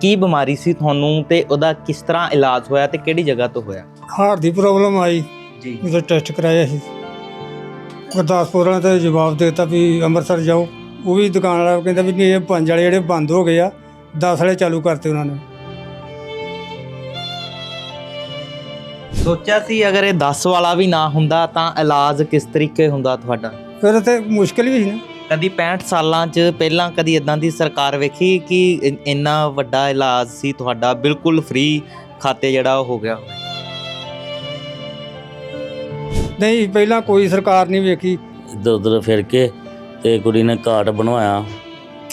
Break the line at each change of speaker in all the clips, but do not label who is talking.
ਕੀ ਬਿਮਾਰੀ ਸੀ ਤੁਹਾਨੂੰ ਤੇ ਉਹਦਾ ਕਿਸ ਤਰ੍ਹਾਂ ਇਲਾਜ ਹੋਇਆ ਤੇ ਕਿਹੜੀ ਜਗ੍ਹਾ ਤੋਂ ਹੋਇਆ?
ਹਾਰਟ ਦੀ ਪ੍ਰੋਬਲਮ ਆਈ।
ਜੀ।
ਉਹਦਾ ਟੈਸਟ ਕਰਾਇਆ ਸੀ। ਗੁਰਦਾਸਪੁਰ ਵਾਲਿਆਂ ਤੇ ਜਵਾਬ ਦੇ ਦਿੱਤਾ ਵੀ ਅੰਮ੍ਰਿਤਸਰ ਜਾਓ। ਉਹ ਵੀ ਦੁਕਾਨ ਵਾਲਾ ਕਹਿੰਦਾ ਵੀ ਨਹੀਂ ਇਹ ਪੰਜ ਵਾਲੇ ਜਿਹੜੇ ਬੰਦ ਹੋ ਗਏ ਆ 10 ਵਾਲੇ ਚਾਲੂ ਕਰਤੇ ਉਹਨਾਂ ਨੇ।
ਸੋਚਿਆ ਸੀ ਅਗਰ ਇਹ 10 ਵਾਲਾ ਵੀ ਨਾ ਹੁੰਦਾ ਤਾਂ ਇਲਾਜ ਕਿਸ ਤਰੀਕੇ ਹੁੰਦਾ ਤੁਹਾਡਾ?
ਫਿਰ ਤੇ ਮੁਸ਼ਕਿਲ ਵੀ ਸੀ ਨਾ।
ਕਦੀ 65 ਸਾਲਾਂ 'ਚ ਪਹਿਲਾਂ ਕਦੀ ਇਦਾਂ ਦੀ ਸਰਕਾਰ ਵੇਖੀ ਕਿ ਇ- ਇੰਨਾ ਵੱਡਾ ਇਲਾਜ ਸੀ ਤੁਹਾਡਾ? ਬਿਲਕੁਲ ਫ੍ਰੀ ਖਾਤੇ ਜਿਹੜਾ ਉਹ ਹੋ ਗਿਆ
ਨਹੀਂ ਪਹਿਲਾਂ ਕੋਈ ਸਰਕਾਰ ਨਹੀਂ ਵੇਖੀ।
ਇੱਧਰ ਉੱਧਰ ਫਿਰ ਕੇ ਤੇ ਕੁੜੀ ਨੇ ਕਾਰਡ ਬਣਵਾਇਆ।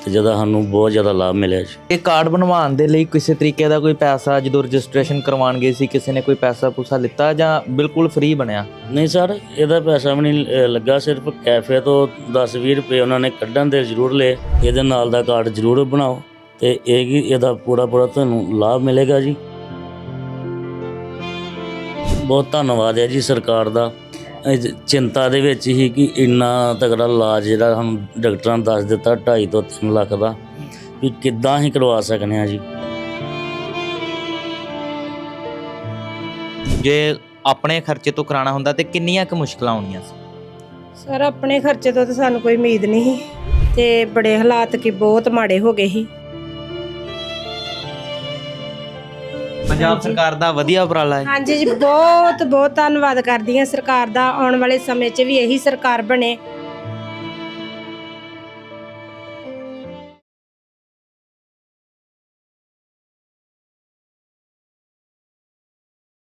ਤੇ ਜਿਹਦਾ ਸਾਨੂੰ ਬਹੁਤ ਜ਼ਿਆਦਾ ਲਾਭ ਮਿਲਿਆ ਜੀ।
ਇਹ ਕਾਰਡ ਬਣਵਾਉਣ ਦੇ ਲਈ ਕਿਸੇ ਤਰੀਕੇ ਦਾ ਕੋਈ ਪੈਸਾ ਜਦੋਂ ਰਜਿਸਟ੍ਰੇਸ਼ਨ ਕਰਵਾਉਣ ਗਏ ਸੀ ਕਿਸੇ ਨੇ ਕੋਈ ਪੈਸਾ ਪੂਸਾ ਲਿੱਤਾ ਜਾਂ ਬਿਲਕੁਲ ਫ੍ਰੀ ਬਣਿਆ?
ਨਹੀਂ ਸਰ ਇਹਦਾ ਪੈਸਾ ਵੀ ਨਹੀਂ ਅ, ਲੱਗਾ ਸਿਰਫ ਕੈਫੇ ਤੋਂ 10-20 ਰੁਪਏ ਉਹਨਾਂ ਨੇ ਕੱਢਣ ਦੇ ਜ਼ਰੂਰ ਲਏ। ਇਹਦੇ ਨਾਲ ਦਾ ਕਾਰਡ ਜ਼ਰੂਰ ਬਣਾਓ ਤੇ ਇਹ ਕੀ ਇਹਦਾ ਪੂਰਾ ਪੂਰਾ ਤੁਹਾਨੂੰ ਲਾਭ ਮਿਲੇਗਾ ਜੀ। ਬਹੁਤ ਧੰਨਵਾਦ ਹੈ ਜੀ ਸਰਕਾਰ ਦਾ। ਇਹ ਚਿੰਤਾ ਦੇ ਵਿੱਚ ਹੀ ਕਿ ਇੰਨਾ ਤਗੜਾ ਇਲਾਜ ਜਿਹੜਾ ਸਾਨੂੰ ਡਾਕਟਰਾਂ ਨੇ ਦੱਸ ਦਿੱਤਾ 2.5 ਤੋਂ 3 ਲੱਖ ਦਾ ਵੀ ਕਿੱਦਾਂ ਹੀ ਕਰਵਾ ਸਕਨੇ ਆ ਜੀ।
ਜੇ ਆਪਣੇ ਖਰਚੇ ਤੋਂ ਕਰਾਉਣਾ ਹੁੰਦਾ ਤੇ ਕਿੰਨੀਆਂ ਕੁ ਮੁਸ਼ਕਲਾਂ ਆਉਣੀਆਂ ਸੀ?
ਸਰ ਆਪਣੇ ਖਰਚੇ ਤੋਂ ਤਾਂ ਸਾਨੂੰ ਕੋਈ ਉਮੀਦ ਨਹੀਂ ਸੀ ਤੇ ਬੜੇ ਹਾਲਾਤ ਕੀ ਬਹੁਤ ਮਾੜੇ ਹੋ ਗਏ ਸੀ।
ਪੰਜਾਬ। ਸਰਕਾਰ ਦਾ ਵਧੀਆ ਉਪਰਾਲਾ ਹੈ।
ਹਾਂਜੀ ਜੀ ਬਹੁਤ ਬਹੁਤ ਧੰਨਵਾਦ ਕਰਦੀ ਹਾਂ ਸਰਕਾਰ ਦਾ। ਆਉਣ ਵਾਲੇ ਸਮੇਂ 'ਚ ਵੀ ਇਹੀ ਸਰਕਾਰ ਬਣੇ।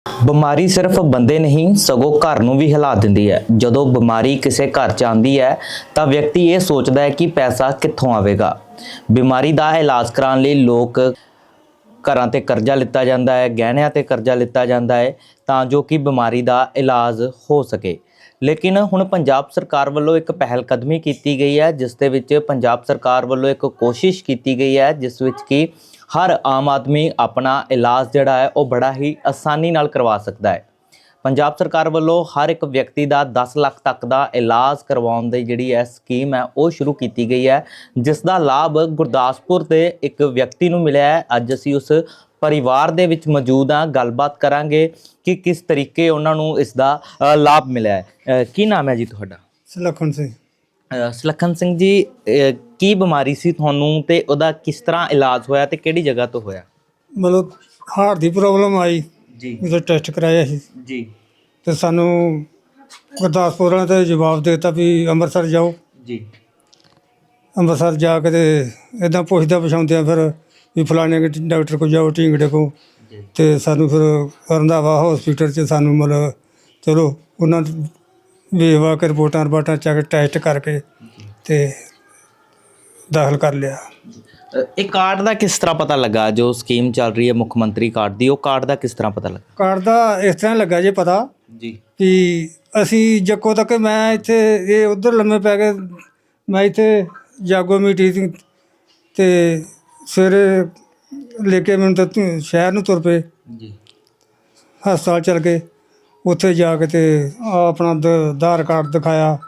ਬਿਮਾਰੀ ਸਿਰਫ ਬੰਦੇ ਨਹੀਂ ਸਗੋਂ ਘਰ ਨੂੰ ਵੀ ਹਿਲਾ ਦਿੰਦੀ ਹੈ। ਜਦੋਂ ਬਿਮਾਰੀ ਕਿਸੇ ਘਰ ਚ ਆਉਂਦੀ ਹੈ ਤਾਂ ਵਿਅਕਤੀ ਇਹ ਸੋਚਦਾ ਹੈ ਕਿ ਪੈਸਾ ਕਿੱਥੋਂ ਆਵੇਗਾ। ਬਿਮਾਰੀ ਦਾ ਇਲਾਜ ਕਰਾਉਣ ਲਈ ਲੋਕ ਘਰਾਂ ਤੇ ਕਰਜ਼ਾ ਲਿੱਤਾ ਜਾਂਦਾ ਹੈ, ਗਹਿਣਿਆਂ ਤੇ ਕਰਜ਼ਾ ਲਿੱਤਾ ਜਾਂਦਾ ਹੈ ਤਾਂ ਜੋ ਕਿ ਬਿਮਾਰੀ ਦਾ ਇਲਾਜ ਹੋ ਸਕੇ। ਲੇਕਿਨ ਹੁਣ ਪੰਜਾਬ ਸਰਕਾਰ ਵੱਲੋਂ ਇੱਕ ਪਹਿਲ ਕਦਮੀ ਕੀਤੀ ਗਈ ਹੈ, ਜਿਸ ਦੇ ਵਿੱਚ ਪੰਜਾਬ ਸਰਕਾਰ ਵੱਲੋਂ ਇੱਕ ਕੋਸ਼ਿਸ਼ ਕੀਤੀ ਗਈ ਹੈ, ਜਿਸ ਵਿੱਚ ਕਿ ਹਰ ਆਮ ਆਦਮੀ ਆਪਣਾ ਇਲਾਜ ਜਿਹੜਾ ਹੈ, ਉਹ ਬੜਾ ਹੀ ਆਸਾਨੀ ਨਾਲ ਕਰਵਾ ਸਕਦਾ ਹੈ। ਪੰਜਾਬ ਸਰਕਾਰ ਵੱਲੋਂ ਹਰ ਇੱਕ ਵਿਅਕਤੀ ਦਾ 10 ਲੱਖ ਤੱਕ ਦਾ ਇਲਾਜ ਕਰਵਾਉਣ ਦੀ ਜਿਹੜੀ ਹੈ ਸਕੀਮ ਹੈ ਉਹ ਸ਼ੁਰੂ ਕੀਤੀ ਗਈ ਹੈ। ਜਿਸ ਦਾ ਲਾਭ ਗੁਰਦਾਸਪੁਰ ਦੇ ਇੱਕ ਵਿਅਕਤੀ ਨੂੰ ਮਿਲਿਆ ਹੈ। ਅੱਜ ਅਸੀਂ ਉਸ ਪਰਿਵਾਰ ਦੇ ਵਿੱਚ ਮੌਜੂਦ ਹਾਂ। ਗੱਲਬਾਤ ਕਰਾਂਗੇ ਕਿ ਕਿਸ ਤਰੀਕੇ ਉਹਨਾਂ ਨੂੰ ਇਸ ਦਾ ਲਾਭ ਮਿਲਿਆ ਹੈ। ਕੀ ਨਾਮ ਹੈ ਜੀ ਤੁਹਾਡਾ?
ਸੁਲੱਖਣ ਸਿੰਘ।
ਸੁਲੱਖਣ ਸਿੰਘ ਜੀ ਕੀ ਬਿਮਾਰੀ ਸੀ ਤੁਹਾਨੂੰ ਤੇ ਉਹਦਾ ਕਿਸ ਤਰ੍ਹਾਂ ਇਲਾਜ ਹੋਇਆ ਤੇ ਕਿਹੜੀ ਜਗ੍ਹਾ ਤੋਂ ਹੋਇਆ?
ਮਤਲਬ ਹਾਰਟ ਦੀ ਪ੍ਰੋਬਲਮ ਆਈ।
ਜੀ।
ਉਹਦਾ ਟੈਸਟ ਕਰਾਇਆ ਸੀ।
ਜੀ।
ਤੇ ਸਾਨੂੰ ਗੁਰਦਾਸਪੁਰ ਵਾਲਿਆਂ ਤੇ ਜਵਾਬ ਦੇ ਦਿੱਤਾ ਵੀ ਅੰਮ੍ਰਿਤਸਰ ਜਾਓ।
ਜੀ।
ਅੰਮ੍ਰਿਤਸਰ ਜਾ ਕੇ ਤੇ ਇਦਾਂ ਪੁੱਛਦਾ ਪਛਾਉਂਦੇ ਆ ਫਿਰ ਵੀ ਫਲਾਣੇ ਡਾਕਟਰ ਕੋਲ ਜਾਓ ਢੀਂਗੜੇ ਕੋਲ।
ਜੀ।
ਤੇ ਸਾਨੂੰ ਫਿਰ ਰੰਧਾਵਾ ਹਸਪੀਟਲ 'ਚ ਸਾਨੂੰ ਮਤਲਬ ਚਲੋ ਉਹਨਾਂ ਵੇਵਾ ਕੇ ਰਿਪੋਰਟਾਂ ਰਿਪੋਰਟਾਂ ਚੱਕ ਟੈਸਟ ਕਰਕੇ ਤੇ ਦਾਖਲ ਕਰ ਲਿਆ।
ਇਹ ਕਾਰਡ ਦਾ ਕਿਸ ਤਰ੍ਹਾਂ ਪਤਾ ਲੱਗਾ? ਜੋ ਸਕੀਮ ਚੱਲ ਰਹੀ ਹੈ ਮੁੱਖ ਮੰਤਰੀ ਕਾਰਡ ਦੀ ਉਹ ਕਾਰਡ ਦਾ ਕਿਸ ਤਰ੍ਹਾਂ ਪਤਾ ਲੱਗਾ?
ਕਾਰਡ ਦਾ ਇਸ ਤਰ੍ਹਾਂ ਲੱਗਾ ਜੇ ਪਤਾ
ਜੀ।
ਕਿ ਅਸੀਂ ਜੱਕੋ ਤੱਕ ਮੈਂ ਇੱਥੇ ਇਹ ਉਧਰ ਲੰਮੇ ਪੈ ਗਏ ਮੈਂ ਇੱਥੇ ਜਾਗੋ ਮੀਟੀ ਸੀ ਤੇ ਸਵੇਰੇ ਲੈ ਕੇ ਮੈਨੂੰ ਤਾਂ ਸ਼ਹਿਰ ਨੂੰ ਤੁਰ ਪਏ।
ਜੀ।
ਹਸਪਤਾਲ ਚਲ ਗਏ। ਉੱਥੇ ਜਾ ਕੇ ਤੇ ਆਪਣਾ ਆਧਾਰ ਕਾਰਡ ਦਿਖਾਇਆ।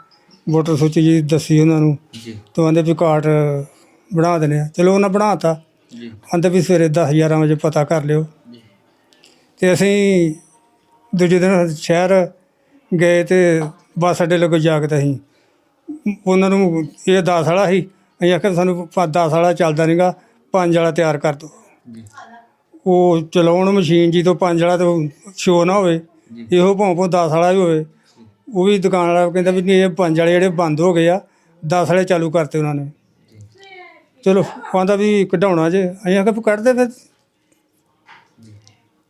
ਵੋਟਰ ਸੂਚੀ ਜੀ ਦੱਸੀ ਉਹਨਾਂ ਨੂੰ।
ਜੀ।
ਤੇ ਕਹਿੰਦੇ ਵੀ ਕਾਰਡ ਬਣਾ ਦਿੰਦੇ ਆ। ਚਲੋ ਉਹਨਾਂ ਬਣਾਤਾ।
ਜੀ।
ਕਹਿੰਦੇ ਵੀ ਸਵੇਰੇ 10 11 ਵਜੇ ਪਤਾ ਕਰ ਲਿਓ।
ਜੀ।
ਤੇ ਅਸੀਂ ਦੂਜੇ ਦਿਨ ਸ਼ਹਿਰ ਗਏ ਤੇ ਬੱਸ ਅੱਡੇ ਲੱਗੇ ਜਾ ਕੇ ਤੇ ਅਸੀਂ ਉਹਨਾਂ ਨੂੰ ਇਹ 10 ਵਾਲਾ ਸੀ। ਅਸੀਂ ਆਖਿਆ ਸਾਨੂੰ 10 ਵਾਲਾ ਚੱਲਦਾ ਨਹੀਂਗਾ ਪੰਜ ਵਾਲਾ ਤਿਆਰ ਕਰ ਦਿਓ
ਜੀ।
ਉਹ ਚਲਾਉਣ ਮਸ਼ੀਨ ਜੀ ਤੋਂ ਪੰਜ ਵਾਲਾ ਤੋਂ ਸ਼ੋ ਨਾ ਹੋਵੇ। ਇਹੋ ਭਾਵੇਂ ਭਾਵੇਂ 10 ਵਾਲਾ ਵੀ ਹੋਵੇ। ਉਹ ਵੀ ਦੁਕਾਨ ਵਾਲਾ ਕਹਿੰਦਾ ਵੀ ਨਹੀਂ ਇਹ ਪੰਜ ਵਾਲੇ ਜਿਹੜੇ ਬੰਦ ਹੋ ਗਏ ਆ 10 ਵਾਲੇ ਚਾਲੂ ਕਰਤੇ ਉਹਨਾਂ ਨੇ। ਚਲੋ ਕਹਿੰਦਾ ਵੀ ਕਢਾਉਣਾ ਜੇ। ਅਸੀਂ ਆਖਿਆ ਵੀ ਕੱਢ ਦੇ ਫਿਰ।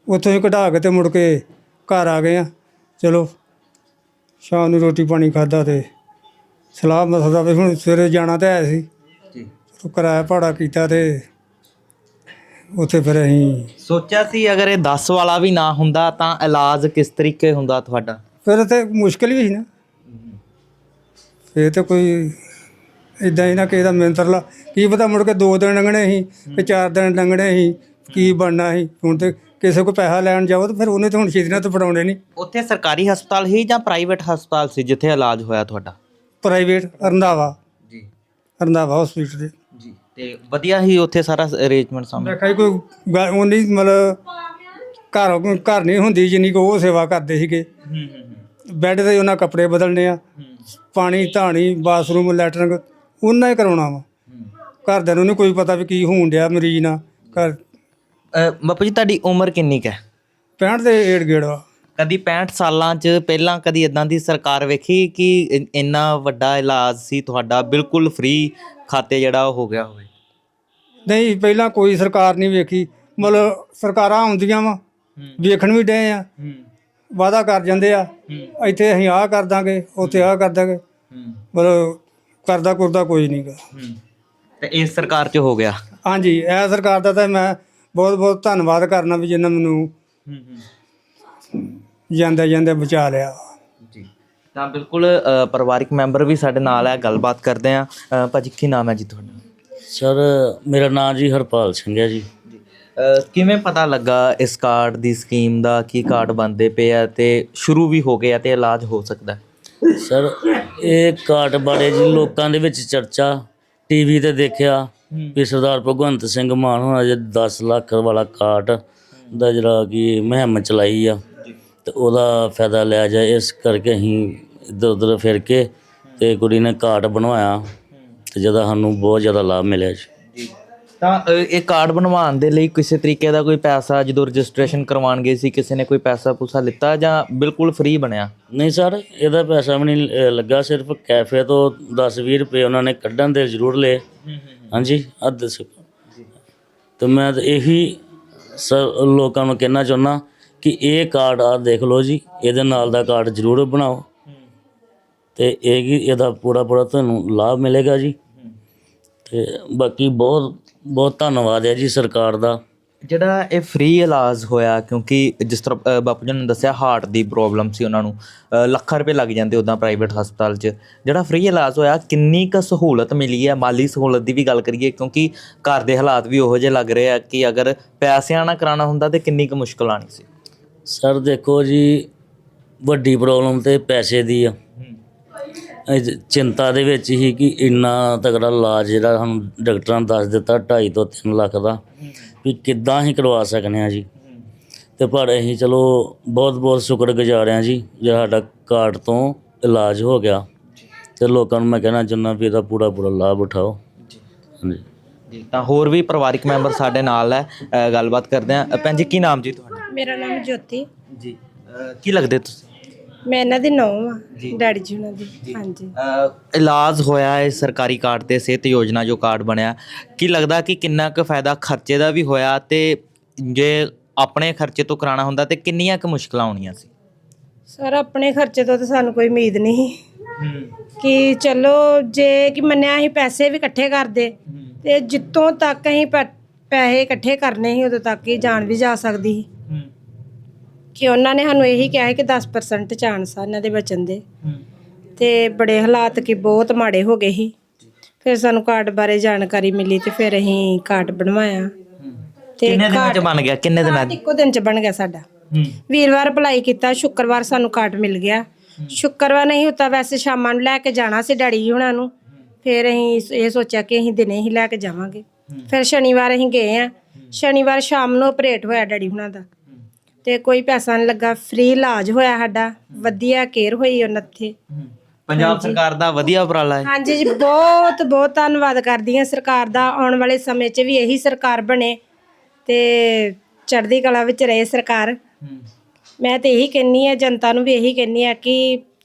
ਉੱਥੋਂ ਹੀ ਕਢਾ ਕੇ ਤੇ ਮੁੜ ਕੇ ਘਰ ਆ ਗਏ ਆ। ਚਲੋ ਸ਼ਾਮ ਨੂੰ ਰੋਟੀ ਪਾਣੀ ਖਾਦਾ ਤੇ ਸਲਾਹ ਮਸਲਾ ਵੀ ਹੁਣ ਸਵੇਰੇ ਜਾਣਾ ਤਾਂ ਹੈ ਸੀ।
ਜੀ।
ਕਿਰਾਇਆ ਭਾੜਾ ਕੀਤਾ ਤੇ ਉੱਥੇ ਫਿਰ ਅਸੀਂ
ਸੋਚਿਆ ਸੀ ਅਗਰ ਇਹ 10 ਵਾਲਾ ਵੀ ਨਾ ਹੁੰਦਾ ਤਾਂ ਇਲਾਜ ਕਿਸ ਤਰੀਕੇ ਹੁੰਦਾ ਤੁਹਾਡਾ?
ਫਿਰ ਤੇ ਮੁਸ਼ਕਲ ਵੀ ਸੀ ਨਾ। ਫਿਰ ਤੇ ਕੋਈ ਇਦਾਂ ਹੀ ਨਾ ਕਿਸੇ ਦਾ ਮਿੰਤਰਲਾ ਕੀ ਪਤਾ ਮੁੜ ਕੇ ਦੋ ਦਿਨ ਲੰਘਣੇ ਸੀ ਕਿ ਚਾਰ ਦਿਨ ਲੰਘਣੇ ਸੀ ਕੀ ਬਣਨਾ ਸੀ। ਹੁਣ ਤੇ ਕਿਸੇ ਕੋ ਪੈਸਾ ਲੈਣ ਜਾਓ ਤਾਂ ਫਿਰ ਉਹਨੇ ਤਾਂ ਹੁਣ ਛੇਤੀ ਨਾਲ ਤਾਂ ਫੜਾਉਣੇ ਨਹੀਂ
ਉੱਥੇ ਸਰਕਾਰੀ ਹਸਪਤਾਲ ਹੀ ਜਾਂ ਪ੍ਰਾਈਵੇਟ ਹਸਪਤਾਲ ਸੀ ਜਿੱਥੇ ਇਲਾਜ ਹੋਇਆ ਤੁਹਾਡਾ?
ਪ੍ਰਾਈਵੇਟ ਰੰਧਾਵਾ
ਜੀ।
ਰੰਧਾਵਾ ਹਸਪੀਟਲ ਦੇ।
ਜੀ ਤੇ ਵਧੀਆ ਹੀ ਉੱਥੇ ਸਾਰਾ ਅਰੇਂਜਮੈਂਟ ਸਾਹਮਣੇ?
ਦੇਖਿਆ ਕੋਈ ਗੱਲ- ਉਨੀ ਮਤਲਬ ਘਰ ਘਰ ਨਹੀਂ ਹੁੰਦੀ ਜਿੰਨੀ ਕੋ ਉਹ ਸੇਵਾ ਕਰਦੇ ਸੀਗੇ।
ਹੂੰ ਹੂੰ।
ਬੈੱਡ ਤੇ ਉਹਨਾਂ ਕੱਪੜੇ ਬਦਲਣੇ ਆ ਪਾਣੀ ਧਾਣੀ ਬਾਥਰੂਮ ਲੈਟਰਿੰਗ ਉਹਨਾਂ ਹੀ ਕਰਾਉਣਾ ਵਾ। ਘਰਦਿਆਂ ਨੂੰ ਨਹੀਂ ਕੋਈ ਪਤਾ ਵੀ ਕੀ ਹੋਣ ਡਿਆ ਮਰੀਜ਼ ਨਾਲ ਘਰ।
ਬਾਪੂ ਜੀ ਤੁਹਾਡੀ ਉਮਰ ਕਿੰਨੀ ਕੁ ਹੈ?
65 ਦੇ ਏੜ ਗੇੜ ਵਾ।
ਕਦੀ 65 ਸਾਲਾਂ 'ਚ ਪਹਿਲਾਂ ਕਦੀ ਇਦਾਂ ਦੀ ਸਰਕਾਰ ਵੇਖੀ ਕਿ ਇ- ਇੰਨਾ ਵੱਡਾ ਇਲਾਜ ਸੀ ਤੁਹਾਡਾ ਬਿਲਕੁਲ ਫ੍ਰੀ ਖਾਤੇ ਜਿਹੜਾ ਉਹ ਹੋ ਗਿਆ ਹੋਵੇ?
ਨਹੀਂ ਪਹਿਲਾਂ ਕੋਈ ਸਰਕਾਰ ਨਹੀਂ ਵੇਖੀ। ਮਤਲਬ ਸਰਕਾਰਾਂ ਆਉਂਦੀਆਂ ਵਾ ਵੇਖਣ ਵੀ ਡਏ ਆ।
ਹੂੰ।
ਵਾਅਦਾ ਕਰ ਜਾਂਦੇ ਆ ਇੱਥੇ ਅਸੀਂ ਆਹ ਕਰ ਦਾਂਗੇ ਉੱਥੇ ਆਹ ਕਰ ਦਾਂਗੇ। ਮਤਲਬ ਕਰਦਾ ਕੁਰਦਾ ਕੋਈ ਨਹੀਂਗਾ
ਤੇ ਇਸ ਸਰਕਾਰ 'ਚ ਹੋ ਗਿਆ।
ਹਾਂਜੀ ਇਹ ਸਰਕਾਰ ਦਾ ਤਾਂ ਮੈਂ ਬਹੁਤ ਬਹੁਤ ਧੰਨਵਾਦ ਕਰਨਾ ਵੀ ਜਿਨ੍ਹਾਂ ਮੈਨੂੰ
ਹੂੰ ਹੂੰ।
ਜਾਂਦੇ ਜਾਂਦੇ ਬਚਾ ਲਿਆ।
ਜੀ। ਤਾਂ ਬਿਲਕੁਲ ਅ, ਪਰਿਵਾਰਿਕ ਮੈਂਬਰ ਵੀ ਸਾਡੇ ਨਾਲ ਹੈ ਗੱਲਬਾਤ ਕਰਦੇ ਆ। ਭਾਜੀ ਕੀ ਨਾਮ ਹੈ ਜੀ ਤੁਹਾਡਾ?
ਸਰ ਮੇਰਾ ਨਾਮ ਜੀ ਹਰਪਾਲ ਸਿੰਘ ਹੈ ਜੀ।
ਕਿਵੇਂ ਪਤਾ ਲੱਗਾ ਇਸ ਕਾਰਡ ਦੀ ਸਕੀਮ ਦਾ ਕੀ ਕਾਰਡ ਬਣਦੇ ਪਏ ਆ ਤੇ ਸ਼ੁਰੂ ਵੀ ਹੋ ਗਿਆ ਤੇ ਇਲਾਜ ਹੋ ਸਕਦਾ ਹੈ?
ਸਰ ਇਹ ਕਾਰਡ ਬਾਰੇ ਜੀ ਲੋਕਾਂ ਦੇ ਵਿੱਚ ਚਰਚਾ ਟੀਵੀ ਤੇ ਦੇਖਿਆ ਵੀ ਸਰਦਾਰ ਭਗਵੰਤ ਸਿੰਘ ਮਾਨ ਹੋਣਾ ਜੇ 10 ਲੱਖ ਵਾਲਾ ਕਾਰਡ ਦਾ ਜਿਹੜਾ ਕਿ ਮੁਹਿੰਮ ਚਲਾਈ ਆ ਤੇ ਉਹਦਾ ਫਾਇਦਾ ਲਿਆ ਜਾਏ ਇਸ ਕਰਕੇ ਅਸੀਂ ਇੱਧਰ ਉੱਧਰ ਫਿਰ ਕੇ ਤੇ ਕੁੜੀ ਨੇ ਕਾਰਡ ਬਣਵਾਇਆ ਤੇ ਜਿਹਦਾ ਸਾਨੂੰ ਬਹੁਤ ਜ਼ਿਆਦਾ ਲਾਭ ਮਿਲਿਆ ਜੀ।
ਤਾਂ ਅ, ਇਹ ਕਾਰਡ ਬਣਵਾਉਣ ਦੇ ਲਈ ਕਿਸੇ ਤਰੀਕੇ ਦਾ ਕੋਈ ਪੈਸਾ ਜਦੋਂ ਰਜਿਸਟ੍ਰੇਸ਼ਨ ਕਰਵਾਉਣ ਗਏ ਸੀ ਕਿਸੇ ਨੇ ਕੋਈ ਪੈਸਾ ਪੂਸਾ ਲਿੱਤਾ ਜਾਂ ਬਿਲਕੁਲ ਫ੍ਰੀ ਬਣਿਆ?
ਨਹੀਂ ਸਰ ਇਹਦਾ ਪੈਸਾ ਵੀ ਨਹੀਂ ਅ, ਲੱਗਾ ਸਿਰਫ ਕੈਫੇ ਤੋਂ 10-20 ਰੁਪਏ ਉਹਨਾਂ ਨੇ ਕੱਢਣ ਦੇ ਜ਼ਰੂਰ ਲਏ। ਹਾਂਜੀ ਅੱਧ ਸ ਤੇ ਮੈਂ ਤਾਂ ਇਹੀ ਸਰ ਲੋਕਾਂ ਨੂੰ ਕਹਿਣਾ ਚਾਹੁੰਦਾ ਕਿ ਇਹ ਕਾਰਡ ਆ ਦੇਖ ਲਓ ਜੀ ਇਹਦੇ ਨਾਲ ਦਾ ਕਾਰਡ ਜ਼ਰੂਰ ਬਣਾਓ। ਤੇ ਇਹ ਕੀ ਇਹਦਾ ਪੂਰਾ ਪੂਰਾ ਤੁਹਾਨੂੰ ਲਾਭ ਮਿਲੇਗਾ ਜੀ। ਤੇ ਬਾਕੀ ਬਹੁਤ ਬਹੁਤ ਧੰਨਵਾਦ ਹੈ ਜੀ ਸਰਕਾਰ ਦਾ।
ਜਿਹੜਾ ਇਹ ਫ੍ਰੀ ਇਲਾਜ ਹੋਇਆ ਕਿਉਂਕਿ ਜਿਸ ਤਰ੍ਹਾਂ ਅ, ਬਾਪੂ ਜੀ ਨੇ ਦੱਸਿਆ ਹਾਰਟ ਦੀ ਪ੍ਰੋਬਲਮ ਸੀ ਉਹਨਾਂ ਨੂੰ। ਅ, ਲੱਖਾਂ ਰੁਪਏ ਲੱਗ ਜਾਂਦੇ ਉਦਾਂ ਪ੍ਰਾਈਵੇਟ ਹਸਪਤਾਲ 'ਚ। ਜਿਹੜਾ ਫ੍ਰੀ ਇਲਾਜ ਹੋਇਆ ਕਿੰਨੀ ਕੁ ਸਹੂਲਤ ਮਿਲੀ ਹੈ? ਮਾਲੀ ਸਹੂਲਤ ਦੀ ਵੀ ਗੱਲ ਕਰੀਏ ਕਿਉਂਕਿ ਘਰ ਦੇ ਹਾਲਾਤ ਵੀ ਉਹੋ ਜਿਹੇ ਲੱਗ ਰਹੇ ਆ ਕਿ ਅਗਰ ਪੈਸਿਆਂ ਨਾਲ ਕਰਾਉਣਾ ਹੁੰਦਾ ਤੇ ਕਿੰਨੀ ਕੁ ਮੁਸ਼ਕਲ ਆਣੀ ਸੀ।
ਸਰ ਦੇਖੋ ਜੀ ਵੱਡੀ ਪ੍ਰੋਬਲਮ ਤੇ ਪੈਸੇ ਦੀ ਆ। ਚਿੰਤਾ ਦੇ ਵਿੱਚ ਹੀ ਕਿ ਇੰਨਾ ਤਕੜਾ ਇਲਾਜ ਜਿਹੜਾ ਸਾਨੂੰ ਡਾਕਟਰਾਂ ਨੇ ਦੱਸ ਦਿੱਤਾ 2.5 ਤੋਂ 3 ਲੱਖ ਦਾ ਵੀ ਕਿੱਦਾਂ ਹੀ ਕਰਵਾ ਸਕਨੇ ਆ ਜੀ। ਤੇ ਪਰ ਅਸੀਂ ਚਲੋ ਬਹੁਤ ਬਹੁਤ ਸ਼ੁਕਰਗੁਜ਼ਾਰ ਹਾਂ ਜੀ ਜਿਹੜਾ ਸਾਡਾ ਕਾਰਡ ਤੋਂ ਇਲਾਜ ਹੋ ਗਿਆ। ਤੇ ਲੋਕਾਂ ਨੂੰ ਮੈਂ ਕਹਿਣਾ ਚਾਹੁੰਦਾ ਵੀ ਇਹਦਾ ਪੂਰਾ ਪੂਰਾ ਲਾਭ ਉਠਾਓ। ਹਾਂਜੀ।
ਜੀ ਤਾਂ ਹੋਰ ਵੀ ਪਰਿਵਾਰਿਕ ਮੈਂਬਰ ਸਾਡੇ ਨਾਲ ਹੈ ਅ, ਗੱਲਬਾਤ ਕਰਦੇ ਆ ਭੈਣ ਜੀ ਕੀ ਨਾਮ ਜੀ ਤੁਹਾਡਾ?
ਮੇਰਾ ਨਾਮ ਜੋਤੀ।
ਜੀ ਕੀ ਲੱਗਦੇ ਤੁਸੀਂ?
ਮੈਂ ਇਹਨਾਂ ਦੀ ਨੌਂ ਆ ਡੈਡੀ ਜੀ ਉਹਨਾਂ ਦੀ ਹਾਂਜੀ।
ਅ, ਇਲਾਜ ਹੋਇਆ ਹੈ ਸਰਕਾਰੀ ਕਾਰਡ ਤੇ ਸਿਹਤ ਯੋਜਨਾ ਜੋ ਕਾਰਡ ਬਣਿਆ। ਕੀ ਲੱਗਦਾ ਕਿ ਕਿੰਨਾ ਕੁ ਫਾਇਦਾ ਖਰਚੇ ਦਾ ਵੀ ਹੋਇਆ ਤੇ ਜੇ ਆਪਣੇ ਖਰਚੇ ਤੋਂ ਕਰਾਉਣਾ ਹੁੰਦਾ ਤੇ ਕਿੰਨੀਆਂ ਕੁ ਮੁਸ਼ਕਲਾਂ ਆਉਣੀਆਂ ਸੀ?
ਸਰ ਆਪਣੇ ਖਰਚੇ ਤੋਂ ਤਾਂ ਸਾਨੂੰ ਕੋਈ ਉਮੀਦ ਨਹੀਂ। ਕਿ ਚਲੋ ਜੇ ਕਿ ਮੰਨਿਆ ਅਸੀਂ ਪੈਸੇ ਵੀ ਇਕੱਠੇ ਕਰਦੇ ਤੇ ਜਿੱਤੋਂ ਤੱਕ ਅਸੀਂ ਪੈ- ਪੈਸੇ ਇਕੱਠੇ ਕਰਨੇ ਸੀ ਉਦੋਂ ਤੱਕ ਹੀ ਜਾਨ ਵੀ ਜਾ ਸਕਦੀ ਸੀ। ਕਿ ਉਹਨਾਂ ਨੇ ਸਾਨੂੰ ਇਹੀ ਕਿਹਾ ਕਿ 10% ਚਾਂਸ ਆ ਇਹਨਾਂ ਦੇ ਬਚਣ ਦੇ। ਤੇ ਬੜੇ ਹਾਲਾਤ ਕਿ ਬਹੁਤ ਮਾੜੇ ਹੋ ਗਏ ਸੀ। ਫਿਰ ਸਾਨੂੰ ਕਾਰਡ ਬਾਰੇ ਜਾਣਕਾਰੀ ਮਿਲੀ ਤੇ ਫਿਰ ਅਸੀਂ ਕਾਰਡ ਬਣਵਾਇਆ। ਤੇ
ਕਿੰਨੇ ਦਿਨਾਂ ਚ ਬਣ ਗਿਆ? ਕਿੰਨੇ ਦਿਨਾਂ
ਕਾਰਡ ਇੱਕੋ ਦਿਨ ਚ ਬਣ ਗਿਆ ਸਾਡਾ। ਵੀਰਵਾਰ ਅਪਲਾਈ ਕੀਤਾ ਸ਼ੁੱਕਰਵਾਰ ਸਾਨੂੰ ਕਾਰਡ ਮਿਲ ਗਿਆ। ਸ਼ੁੱਕਰਵਾਰ ਨਹੀਂ ਹੁੰਦਾ ਵੈਸੇ ਸ਼ਾਮਾਂ ਨੂੰ ਲੈ ਕੇ ਜਾਣਾ ਸੀ ਡੈਡੀ ਹੁਣਾਂ ਨੂੰ। ਫਿਰ ਅਸੀਂ ਇਹ ਸੋਚਿਆ ਕਿ ਅਸੀਂ ਦਿਨੇ ਹੀ ਲੈ ਕੇ ਜਾਵਾਂਗੇ। ਫਿਰ ਸ਼ਨੀਵਾਰ ਅਸੀਂ ਗਏ ਆ। ਸ਼ਨੀਵਾਰ ਸ਼ਾਮ ਨੂੰ ਆਪਰੇਟ ਹੋਇਆ ਡੈਡੀ ਹੁਣਾਂ ਦਾ। ਤੇ ਕੋਈ ਪੈਸਾ ਨਹੀਂ ਲੱਗਾ ਫ੍ਰੀ ਇਲਾਜ ਹੋਇਆ ਸਾਡਾ ਵਧੀਆ ਕੇਅਰ ਹੋਈ ਉਹਨਾਂ ਤੇ
ਪੰਜਾਬ ਸਰਕਾਰ ਦਾ ਵਧੀਆ ਉਪਰਾਲਾ ਹੈ।
ਹਾਂਜੀ ਜੀ ਬਹੁਤ ਬਹੁਤ ਧੰਨਵਾਦ ਕਰਦੀ ਹਾਂ ਸਰਕਾਰ ਦਾ ਆਉਣ ਵਾਲੇ ਸਮੇਂ 'ਚ ਵੀ ਇਹੀ ਸਰਕਾਰ ਬਣੇ ਤੇ ਚੜ੍ਹਦੀ ਕਲਾ ਵਿੱਚ ਰਹੇ ਸਰਕਾਰ। ਮੈਂ ਤੇ ਇਹੀ ਕਹਿੰਨੀ ਆ ਜਨਤਾ ਨੂੰ ਵੀ ਇਹੀ ਕਹਿੰਨੀ ਆ ਕਿ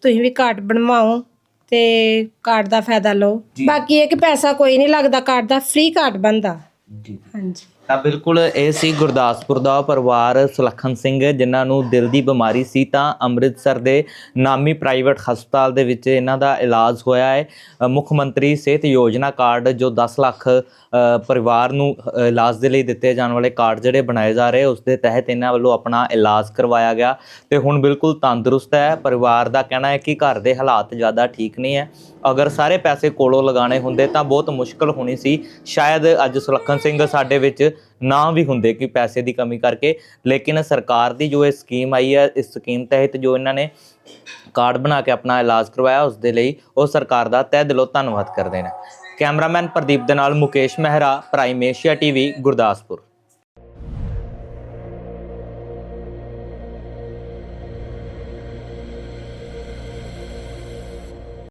ਤੁਸੀਂ ਵੀ ਕਾਰਡ ਬਣਵਾਓ ਤੇ ਕਾਰਡ ਦਾ ਫਾਇਦਾ ਲਓ। ਬਾਕੀ ਇਹ ਕਿ ਪੈਸਾ ਕੋਈ ਨਹੀਂ ਲੱਗਦਾ ਕਾਰਡ ਦਾ ਫ੍ਰੀ ਕਾਰਡ ਬਣਦਾ।
ਜੀ।
ਹਾਂਜੀ।
ਤਾਂ ਬਿਲਕੁਲ ਇਹ ਸੀ ਗੁਰਦਾਸਪੁਰ ਦਾ ਪਰਿਵਾਰ ਸੁਲੱਖਣ ਸਿੰਘ, ਜਿਨ੍ਹਾਂ ਨੂੰ ਦਿਲ ਦੀ ਬਿਮਾਰੀ ਸੀ ਤਾਂ ਅੰਮ੍ਰਿਤਸਰ ਦੇ ਨਾਮੀ ਪ੍ਰਾਈਵੇਟ ਹਸਪਤਾਲ ਦੇ ਵਿੱਚ ਇਹਨਾਂ ਦਾ ਇਲਾਜ ਹੋਇਆ ਹੈ। ਮੁੱਖ ਮੰਤਰੀ ਸਿਹਤ ਯੋਜਨਾ ਕਾਰਡ ਜੋ 10 ਲੱਖ ਪਰਿਵਾਰ ਨੂੰ ਇਲਾਜ ਦੇ ਲਈ ਦਿੱਤੇ ਜਾਣ ਵਾਲੇ ਕਾਰਡ ਜਿਹੜੇ ਬਣਾਏ ਜਾ ਰਹੇ, ਉਸ ਦੇ ਤਹਿਤ ਇਹਨਾਂ ਵੱਲੋਂ ਆਪਣਾ ਇਲਾਜ ਕਰਵਾਇਆ ਗਿਆ। ਤੇ ਹੁਣ ਬਿਲਕੁਲ ਤੰਦਰੁਸਤ ਹੈ। ਪਰਿਵਾਰ ਦਾ ਕਹਿਣਾ ਹੈ ਕਿ ਘਰ ਦੇ ਹਾਲਾਤ ਜ਼ਿਆਦਾ ਠੀਕ ਨਹੀਂ ਹੈ। ਅਗਰ ਸਾਰੇ ਪੈਸੇ ਕੋਲੋਂ ਲਗਾਣੇ ਹੁੰਦੇ ਤਾਂ ਬਹੁਤ ਮੁਸ਼ਕਲ ਹੋਣੀ ਸੀ। ਸ਼ਾਇਦ ਅੱਜ ਸੁਲੱਖਣ ਸਿੰਘ ਸਾਡੇ ਵਿੱਚ ਨਾ ਵੀ ਹੁੰਦੇ ਕਿ ਪੈਸੇ ਦੀ ਕਮੀ ਕਰਕੇ। ਲੇਕਿਨ ਸਰਕਾਰ ਦੀ ਜੋ ਇਹ ਸਕੀਮ ਆਈ ਹੈ, ਇਸ ਸਕੀਮ ਤਹਿਤ ਜੋ ਇਹਨਾਂ ਨੇ ਕਾਰਡ ਬਣਾ ਕੇ ਆਪਣਾ ਇਲਾਜ ਕਰਵਾਇਆ, ਉਸ ਦੇ ਲਈ ਉਹ ਸਰਕਾਰ ਦਾ ਤਹਿ ਦਿਲੋਂ ਧੰਨਵਾਦ ਕਰਦੇ ਨੇ। ਕੈਮਰਾਮੈਨ ਪ੍ਰਦੀਪ ਦੇ ਨਾਲ Mukesh Mehra, Prime Asia TV, Gurdaspur.